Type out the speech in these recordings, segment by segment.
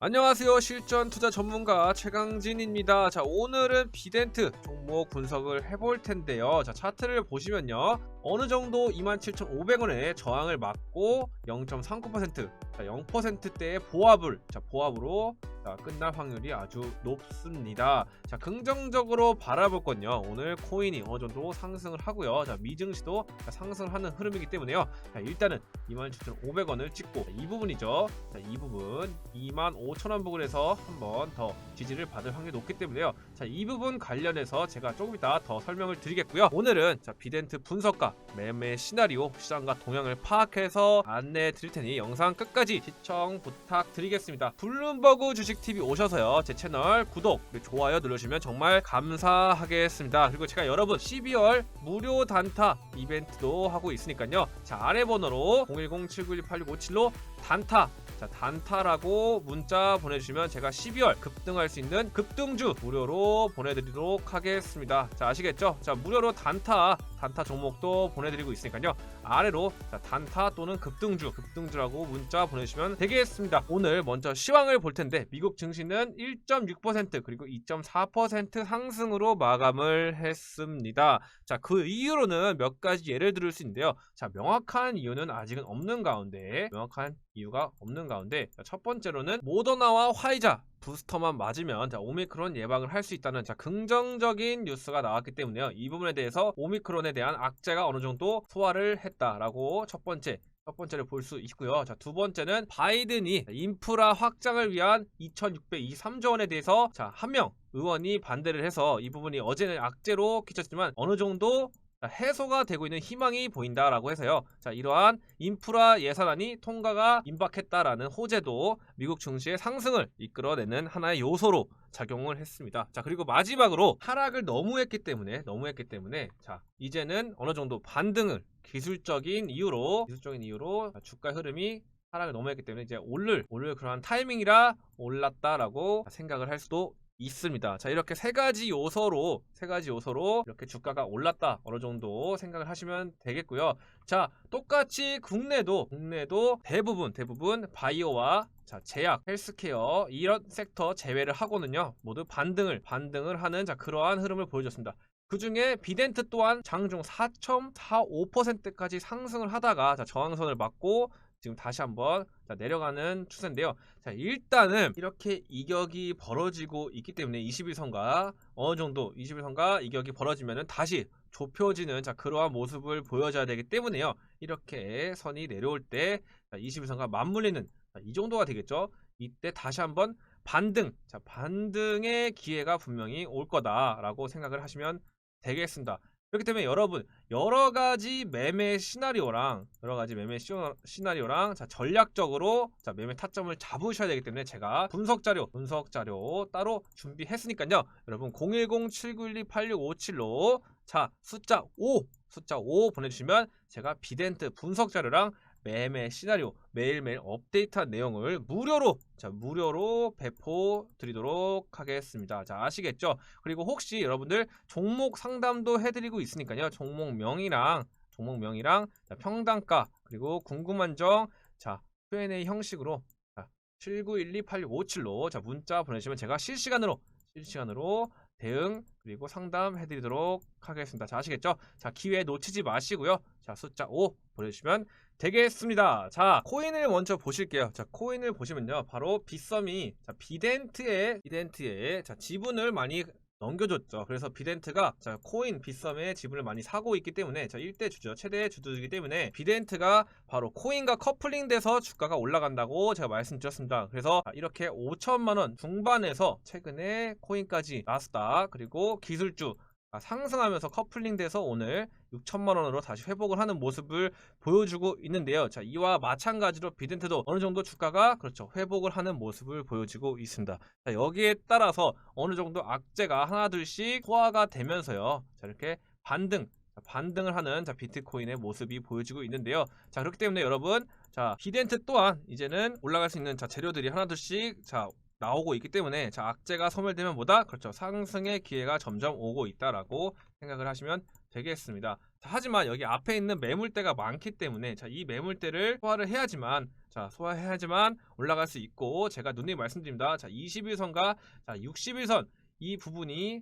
안녕하세요. 실전 투자 전문가 최강진입니다. 자 오늘은 비덴트 종목 분석을 해볼 텐데요. 자 차트를 보시면요. 어느 정도 27,500원에 저항을 맞고 0.39% 자, 0%대의 보합을 자 보합으로 자, 끝날 확률이 아주 높습니다. 자 긍정적으로 바라볼 건요. 오늘 코인이 어느 정도 상승을 하고요. 자 미증시도 자, 상승을 하는 흐름이기 때문에요. 자 일단은 27,500원을 찍고 자, 이 부분이죠. 자, 이 부분 25,000원 부근에서 한번 더 지지를 받을 확률이 높기 때문에요. 자, 이 부분 관련해서 제가 조금 이따 더 설명을 드리겠고요. 오늘은 자, 비덴트 분석과 매매 시나리오, 시장과 동향을 파악해서 안내해 드릴 테니 영상 끝까지 시청 부탁드리겠습니다. 블룸버그 주식TV 오셔서요. 제 채널 구독, 좋아요 눌러주시면 정말 감사하겠습니다. 그리고 제가 여러분 12월 무료 단타 이벤트도 하고 있으니까요. 자, 아래 번호로 010-7912-8657로 단타 자 단타라고 문자 보내주시면 제가 12월 급등할 수 있는 급등주 무료로 보내드리도록 하겠습니다 자 아시겠죠 자 무료로 단타 단타 종목도 보내드리고 있으니까요 아래로. 자, 단타 또는 급등주 급등주라고 문자 보내주시면 되겠습니다. 오늘 먼저 시황을 볼 텐데 미국 증시는 1.6% 그리고 2.4% 상승으로 마감을 했습니다. 자 그 이유로는 몇 가지 예를 들을 수 있는데요. 자 명확한 이유는 아직은 없는 가운데 명확한 이유가 없는 가운데 자, 첫 번째로는 모더나와 화이자 부스터만 맞으면 자, 오미크론 예방을 할 수 있다는 자, 긍정적인 뉴스가 나왔기 때문에요. 이 부분에 대해서 오미크론에 대한 악재가 어느 정도 소화를 했다라고 첫 번째 첫 번째를 볼 수 있고요. 자, 두 번째는 바이든이 인프라 확장을 위한 2,623조 원에 대해서 자, 한 명 의원이 반대를 해서 이 부분이 어제는 악재로 끼쳤지만 어느 정도 자, 해소가 되고 있는 희망이 보인다라고 해서요. 자, 이러한 인프라 예산안이 통과가 임박했다라는 호재도 미국 증시의 상승을 이끌어내는 하나의 요소로 작용을 했습니다. 자, 그리고 마지막으로 하락을 너무 했기 때문에 너무 했기 때문에 자, 이제는 어느 정도 반등을 기술적인 이유로 기술적인 이유로 자, 주가 흐름이 하락을 너무 했기 때문에 이제 오를 오를 그러한 타이밍이라 올랐다라고 생각을 할 수도 있습니다. 자, 이렇게 세 가지 요소로 세 가지 요소로 이렇게 주가가 올랐다 어느 정도 생각을 하시면 되겠고요. 자, 똑같이 국내도 국내도 대부분 대부분 바이오와 자, 제약, 헬스케어 이런 섹터 제외를 하고는요. 모두 반등을 반등을 하는 자, 그러한 흐름을 보여줬습니다. 그 중에 비덴트 또한 장중 4.45%까지 상승을 하다가 자, 저항선을 맞고 지금 다시 한번 자, 내려가는 추세인데요. 자, 일단은 이렇게 이격이 벌어지고 있기 때문에 21선과 어느 정도 21선과 이격이 벌어지면은 다시 좁혀지는 자, 그러한 모습을 보여줘야 되기 때문에요. 이렇게 선이 내려올 때 자, 21선과 맞물리는 자, 이 정도가 되겠죠. 이때 다시 한번 반등, 자, 반등의 기회가 분명히 올 거다라고 생각을 하시면 되겠습니다. 그렇기 때문에 여러분 여러 가지 매매 시나리오랑 여러 가지 매매 시나리오랑 자 전략적으로 자 매매 타점을 잡으셔야 되기 때문에 제가 분석 자료 분석 자료 따로 준비했으니까요. 여러분 010-7912-8657로 자 숫자 5 숫자 5 보내주시면 제가 비덴트 분석 자료랑 매매 시나리오 매일매일 업데이트한 내용을 무료로 자 무료로 배포 드리도록 하겠습니다. 자 아시겠죠? 그리고 혹시 여러분들 종목 상담도 해드리고 있으니까요. 종목명이랑 종목명이랑 자, 평단가 그리고 궁금한 점 자 Q&A 형식으로 자, 79128657로 자 문자 보내시면 제가 실시간으로 실시간으로 대응 그리고 상담 해 드리도록 하겠습니다. 자 아시겠죠? 자 기회 놓치지 마시고요. 자 숫자 5 보내주시면 되겠습니다. 자 코인을 먼저 보실게요. 자 코인을 보시면요 바로 빗썸이 자 비덴트의 비덴트의 자 지분을 많이 넘겨줬죠. 그래서 비덴트가 자, 코인 빗썸의 지분을 많이 사고 있기 때문에 자, 1대 주죠. 최대 주주이기 때문에 비덴트가 바로 코인과 커플링 돼서 주가가 올라간다고 제가 말씀드렸습니다. 그래서 아, 이렇게 5천만 원 중반에서 최근에 코인까지 나스닥 그리고 기술주 아, 상승하면서 커플링 돼서 오늘 6천만 원으로 다시 회복을 하는 모습을 보여주고 있는데요. 자, 이와 마찬가지로 비덴트도 어느 정도 주가가 그렇죠. 회복을 하는 모습을 보여주고 있습니다. 자, 여기에 따라서 어느 정도 악재가 하나둘씩 소화가 되면서요. 자, 이렇게 반등 자, 반등을 하는 자, 비트코인의 모습이 보여지고 있는데요. 자, 그렇기 때문에 여러분, 자, 비덴트 또한 이제는 올라갈 수 있는 자, 재료들이 하나둘씩 자, 나오고 있기 때문에 자, 악재가 소멸되면 뭐다? 그렇죠. 상승의 기회가 점점 오고 있다라고 생각을 하시면 되겠습니다. 자, 하지만 여기 앞에 있는 매물대가 많기 때문에 자, 이 매물대를 소화를 해야지만 자, 소화해야지만 올라갈 수 있고 제가 누님 말씀드립니다. 자, 21선과 자, 61선 이 부분이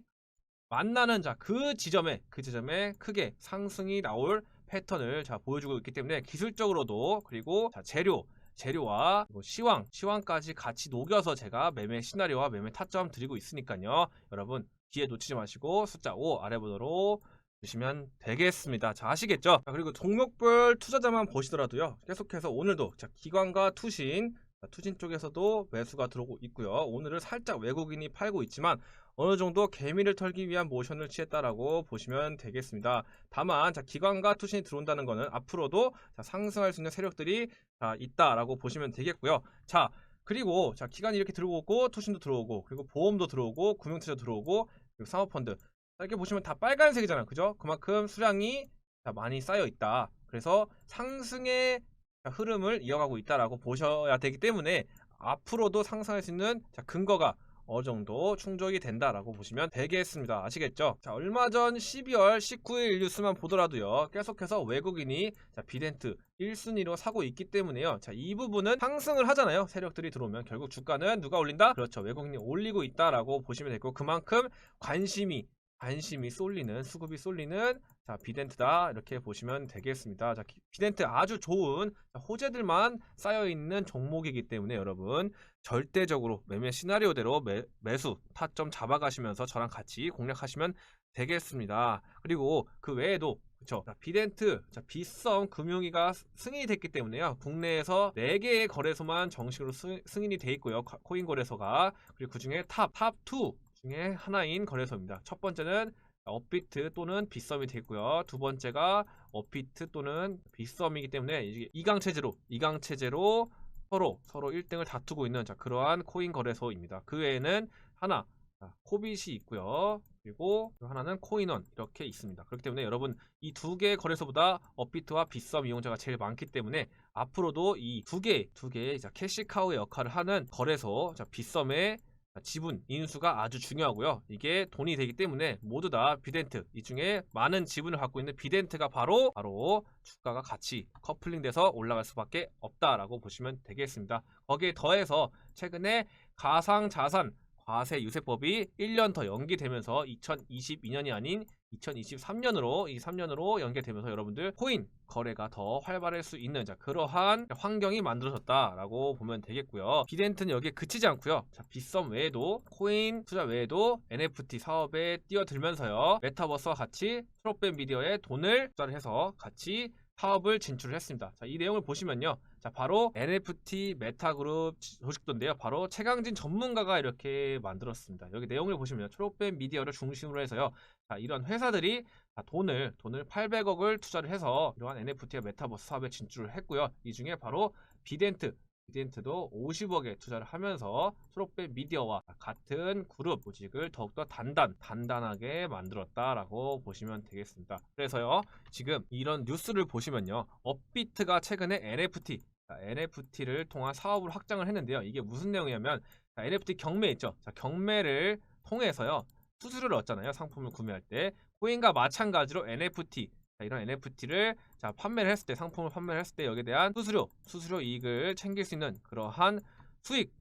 만나는 자, 그 지점에 그 지점에 크게 상승이 나올 패턴을 자, 보여주고 있기 때문에 기술적으로도 그리고 자, 재료 재료와 시황, 시황까지 같이 녹여서 제가 매매 시나리오와 매매 타점 드리고 있으니까요. 여러분 기회 놓치지 마시고 숫자 5 아래 번호로 주시면 되겠습니다. 자, 아시겠죠? 자, 그리고 종목별 투자자만 보시더라도요. 계속해서 오늘도 자, 기관과 투신, 자, 투신 쪽에서도 매수가 들어오고 있고요. 오늘은 살짝 외국인이 팔고 있지만 어느 정도 개미를 털기 위한 모션을 취했다라고 보시면 되겠습니다. 다만 자, 기관과 투신이 들어온다는 것은 앞으로도 자, 상승할 수 있는 세력들이 자, 있다라고 보시면 되겠고요. 자, 그리고 자, 기관이 이렇게 들어오고 투신도 들어오고 그리고 보험도 들어오고 금융투자 들어오고 그리고 사모펀드 이렇게 보시면 다 빨간색이잖아요. 그죠? 그만큼 수량이 자, 많이 쌓여 있다. 그래서 상승의 자, 흐름을 이어가고 있다라고 보셔야 되기 때문에 앞으로도 상승할 수 있는 자, 근거가 어느 정도 충족이 된다라고 보시면 되겠습니다. 아시겠죠? 자, 얼마 전 12월 19일 뉴스만 보더라도요. 계속해서 외국인이 자, 비덴트 1순위로 사고 있기 때문에요. 자, 이 부분은 상승을 하잖아요. 세력들이 들어오면 결국 주가는 누가 올린다? 그렇죠. 외국인이 올리고 있다라고 보시면 되고 그만큼 관심이 관심이 쏠리는 수급이 쏠리는 자 비덴트다 이렇게 보시면 되겠습니다. 자 기- 비덴트 아주 좋은 자, 호재들만 쌓여 있는 종목이기 때문에 여러분 절대적으로 매매 시나리오대로 매, 매수 타점 잡아가시면서 저랑 같이 공략하시면 되겠습니다. 그리고 그 외에도 그렇죠. 비덴트 자, 비썸 금융위가 스- 승인이 됐기 때문에요. 국내에서 4개의 거래소만 정식으로 승, 승인이 돼 있고요. 거- 코인 거래소가 그리고 그 중에 탑 탑2 중에 하나인 거래소입니다. 첫 번째는 업비트 또는 빗썸이 되고요. 두 번째가 업비트 또는 빗썸이기 때문에 이강 체제로 이강 체제로 서로 서로 1등을 다투고 있는 자, 그러한 코인 거래소입니다. 그 외에는 하나 자, 코빗이 있고요. 그리고 또 하나는 코인원 이렇게 있습니다. 그렇기 때문에 여러분 이 두 개의 거래소보다 업비트와 빗썸 이용자가 제일 많기 때문에 앞으로도 이 두 개, 두 개의 자, 캐시카우의 역할을 하는 거래소 자, 빗썸의 지분 인수가 아주 중요하고요. 이게 돈이 되기 때문에 모두 다 비덴트 이 중에 많은 지분을 갖고 있는 비덴트가 바로 바로 주가가 같이 커플링돼서 올라갈 수밖에 없다라고 보시면 되겠습니다. 거기에 더해서 최근에 가상 자산 과세 유세법이 1년 더 연기되면서 2022년이 아닌 2023년으로 이 3년으로 연계되면서 여러분들 코인 거래가 더 활발할 수 있는 자 그러한 환경이 만들어졌다라고 보면 되겠고요. 비덴트는 여기에 그치지 않고요. 자 빗썸 외에도 코인 투자 외에도 NFT 사업에 뛰어들면서요. 메타버스와 같이 트롯벤 미디어에 돈을 투자를 해서 같이 사업을 진출했습니다. 자, 이 내용을 보시면요. 자, 바로 NFT 메타그룹 조직도인데요. 바로 최강진 전문가가 이렇게 만들었습니다. 여기 내용을 보시면 트롯벤 미디어를 중심으로 해서요. 자, 이런 회사들이 자, 돈을 돈을 800억을 투자를 해서 이러한 NFT와 메타버스 사업에 진출을 했고요. 이 중에 바로 비덴트 비덴트도 50억에 투자를 하면서 트롯벤 미디어와 같은 그룹 조직을 더욱더 단단 단단하게 만들었다라고 보시면 되겠습니다. 그래서요. 지금 이런 뉴스를 보시면요. 업비트가 최근에 NFT NFT를 통한 사업을 확장을 했는데요. 이게 무슨 내용이냐면 자, NFT 경매 있죠. 자, 경매를 통해서요. 수수료를 얻잖아요. 상품을 구매할 때 코인과 마찬가지로 NFT 자, 이런 NFT를 자, 판매를 했을 때 상품을 판매를 했을 때 여기에 대한 수수료 수수료 이익을 챙길 수 있는 그러한 수익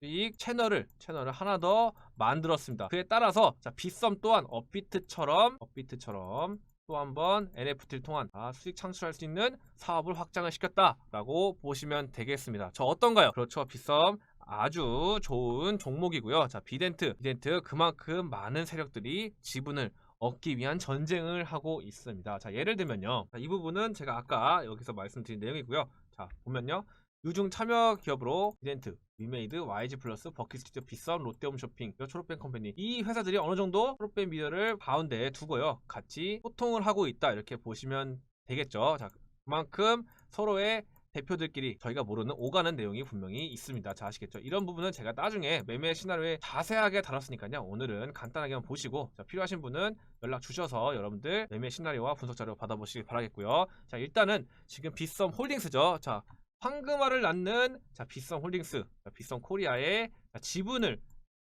수익 채널을 채널을 하나 더 만들었습니다. 그에 따라서 자, 빗썸 또한 업비트처럼 업비트처럼 또 한번 NFT를 통한 아, 수익 창출할 수 있는 사업을 확장을 시켰다라고 보시면 되겠습니다. 저 어떤가요? 그렇죠. 빗썸 아주 좋은 종목이고요. 자, 비덴트. 비덴트 그만큼 많은 세력들이 지분을 얻기 위한 전쟁을 하고 있습니다. 자, 예를 들면요. 자, 이 부분은 제가 아까 여기서 말씀드린 내용이고요. 자, 보면요. 유중 참여 기업으로 비덴트, 위메이드, YG 플러스, 버킷스튜디오, 비썸, 롯데홈 쇼핑, 초록뱅 컴퍼니 이 회사들이 어느 정도 초록뱅 미디어를 가운데에 두고요. 같이 소통을 하고 있다 이렇게 보시면 되겠죠. 자, 그만큼 서로의 대표들끼리 저희가 모르는 오가는 내용이 분명히 있습니다. 자, 아시겠죠? 이런 부분은 제가 나중에 매매 시나리오에 자세하게 다뤘으니까요. 오늘은 간단하게만 보시고 자, 필요하신 분은 연락 주셔서 여러분들 매매 시나리오와 분석 자료 받아보시길 바라겠고요. 자, 일단은 지금 비썸 홀딩스죠. 자, 황금알을 낳는 자, 비썸 홀딩스, 자, 비썸 코리아의 자, 지분을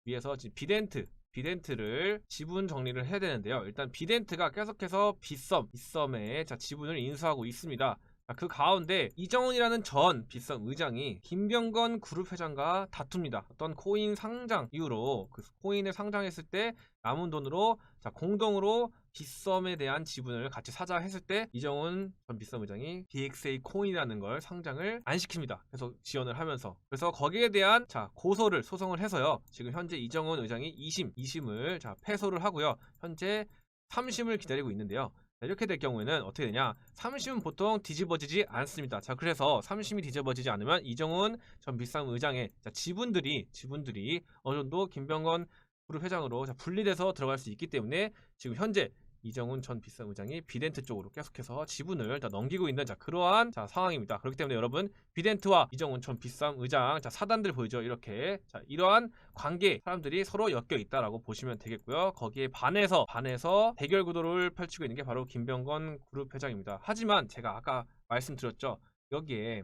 위해서 지금 비덴트 비덴트를 지분 정리를 해야 되는데요. 일단 비덴트가 계속해서 빗썸, 빗썸에 자, 지분을 인수하고 있습니다. 자, 그 가운데 이정훈이라는 전 빗썸 의장이 김병건 그룹 회장과 다툽니다. 어떤 코인 상장 이후로 그 코인을 상장했을 때 남은 돈으로 자, 공동으로 빗썸에 대한 지분을 같이 사자 했을 때 이정훈 전 빗썸 의장이 DXA 코인이라는 걸 상장을 안 시킵니다. 계속 지원을 하면서 그래서 거기에 대한 자 고소를 소송을 해서요. 지금 현재 이정훈 의장이 2심, 2심을 자 패소를 하고요. 현재 3심을 기다리고 있는데요. 자, 이렇게 될 경우에는 어떻게 되냐? 3심은 보통 뒤집어지지 않습니다. 자, 그래서 3심이 뒤집어지지 않으면 이정훈 전 빗썸 의장의 자, 지분들이 지분들이 어느 정도 김병건 그룹 회장으로 자, 분리돼서 들어갈 수 있기 때문에 지금 현재 이정훈 전 빗썸 의장이 비덴트 쪽으로 계속해서 지분을 다 넘기고 있는 자 그러한 자 상황입니다. 그렇기 때문에 여러분 비덴트와 이정훈 전 빗썸 의장 자 사단들 보이죠 이렇게 자 이러한 관계 사람들이 서로 엮여 있다라고 보시면 되겠고요. 거기에 반해서 반해서 대결 구도를 펼치고 있는 게 바로 김병건 그룹 회장입니다. 하지만 제가 아까 말씀드렸죠 여기에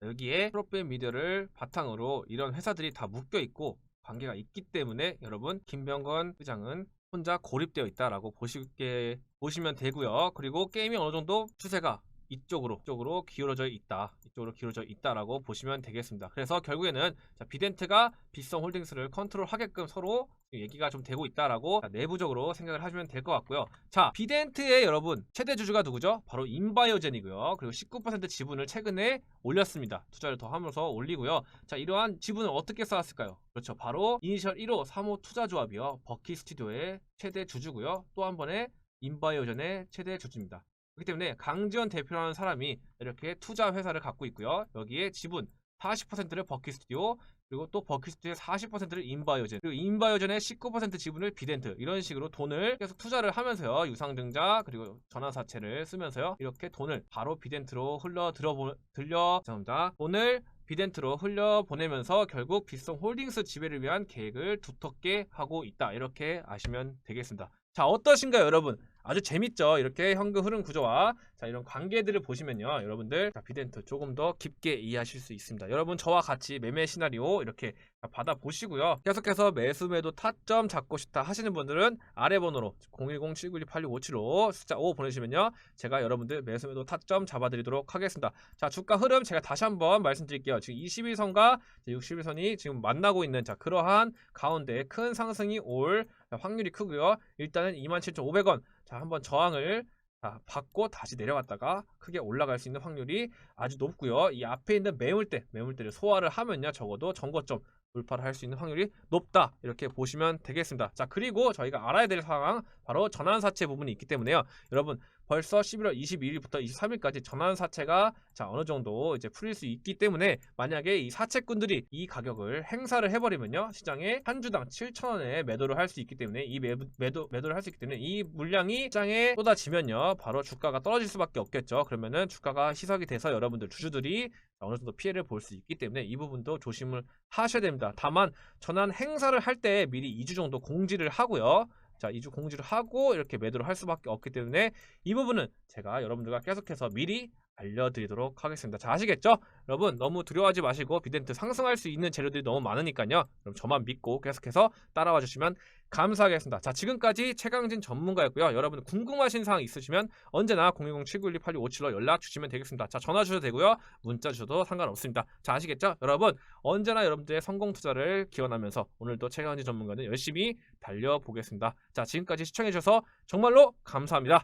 여기에 프로필 미디어를 바탕으로 이런 회사들이 다 묶여 있고 관계가 있기 때문에 여러분 김병건 회장은 혼자 고립되어 있다라고 보시게 보시면 되고요. 그리고 게임이 어느 정도 추세가 이쪽으로 이쪽으로 기울어져 있다. 이쪽으로 기울어져 있다라고 보시면 되겠습니다. 그래서 결국에는 자, 비덴트가 빗썸 홀딩스를 컨트롤하게끔 서로 얘기가 좀 되고 있다라고 자, 내부적으로 생각을 하시면 될 것 같고요. 자, 비덴트의 여러분 최대 주주가 누구죠? 바로 인바이오젠이고요. 그리고 19% 지분을 최근에 올렸습니다. 투자를 더 하면서 올리고요. 자, 이러한 지분을 어떻게 쌓았을까요? 그렇죠. 바로 이니셜 1호 3호 투자조합이요. 버키 스튜디오의 최대 주주고요. 또 한 번에 인바이오젠의 최대 주주입니다. 그렇기 때문에 강지원 대표라는 사람이 이렇게 투자 회사를 갖고 있고요. 여기에 지분 40%를 버키 스튜디오 그리고 또 버키 스튜디오의 40%를 인바이오젠 그리고 인바이오젠의 19% 지분을 비덴트 이런 식으로 돈을 계속 투자를 하면서요. 유상증자 그리고 전환사채를 쓰면서요. 이렇게 돈을 바로 비덴트로 흘러 들어 들려 죄송합니다. 돈을 비덴트로 흘려 보내면서 결국 빗썸 홀딩스 지배를 위한 계획을 두텁게 하고 있다. 이렇게 아시면 되겠습니다. 자, 어떠신가요, 여러분? 아주 재밌죠? 이렇게 현금 흐름 구조와 자, 이런 관계들을 보시면요. 여러분들 자, 비덴트 조금 더 깊게 이해하실 수 있습니다. 여러분 저와 같이 매매 시나리오 이렇게 받아 보시고요. 계속해서 매수 매도 타점 잡고 싶다 하시는 분들은 아래 번호로 010-7912-8657로 숫자 5 보내시면요. 제가 여러분들 매수 매도 타점 잡아드리도록 하겠습니다. 자, 주가 흐름 제가 다시 한번 말씀드릴게요. 지금 21선과 61선이 지금 만나고 있는 자, 그러한 가운데 큰 상승이 올 확률이 크고요. 일단은 27,500원 자, 한번 저항을 자, 받고 다시 내려갔다가 크게 올라갈 수 있는 확률이 아주 높고요. 이 앞에 있는 매물대, 매물대를 소화를 하면요. 적어도 정거점 돌파를 할 수 있는 확률이 높다. 이렇게 보시면 되겠습니다. 자, 그리고 저희가 알아야 될 상황 바로 전환사채 부분이 있기 때문에요. 여러분 벌써 11월 22일부터 23일까지 전환 사채가 자 어느 정도 이제 풀릴 수 있기 때문에 만약에 이 사채꾼들이 이 가격을 행사를 해버리면요 시장에 한 주당 7,000원에 매도를 할 수 있기 때문에 이 매도, 매도 매도를 할 수 있기 때문에 이 물량이 시장에 쏟아지면요 바로 주가가 떨어질 수밖에 없겠죠 그러면은 주가가 희석이 돼서 여러분들 주주들이 어느 정도 피해를 볼 수 있기 때문에 이 부분도 조심을 하셔야 됩니다. 다만 전환 행사를 할 때 미리 2주 정도 공지를 하고요. 자, 2주 공지를 하고 이렇게 매도를 할 수밖에 없기 때문에 이 부분은 제가 여러분들과 계속해서 미리 알려드리도록 하겠습니다. 자, 아시겠죠? 여러분 너무 두려워하지 마시고 비덴트 상승할 수 있는 재료들이 너무 많으니까요. 그럼 저만 믿고 계속해서 따라와 주시면 감사하겠습니다. 자, 지금까지 최강진 전문가였고요. 여러분 궁금하신 사항 있으시면 언제나 010-7912-8657로 연락 주시면 되겠습니다. 자, 전화 주셔도 되고요. 문자 주셔도 상관없습니다. 자, 아시겠죠? 여러분 언제나 여러분들의 성공 투자를 기원하면서 오늘도 최강진 전문가는 열심히 달려보겠습니다. 자, 지금까지 시청해 주셔서 정말로 감사합니다.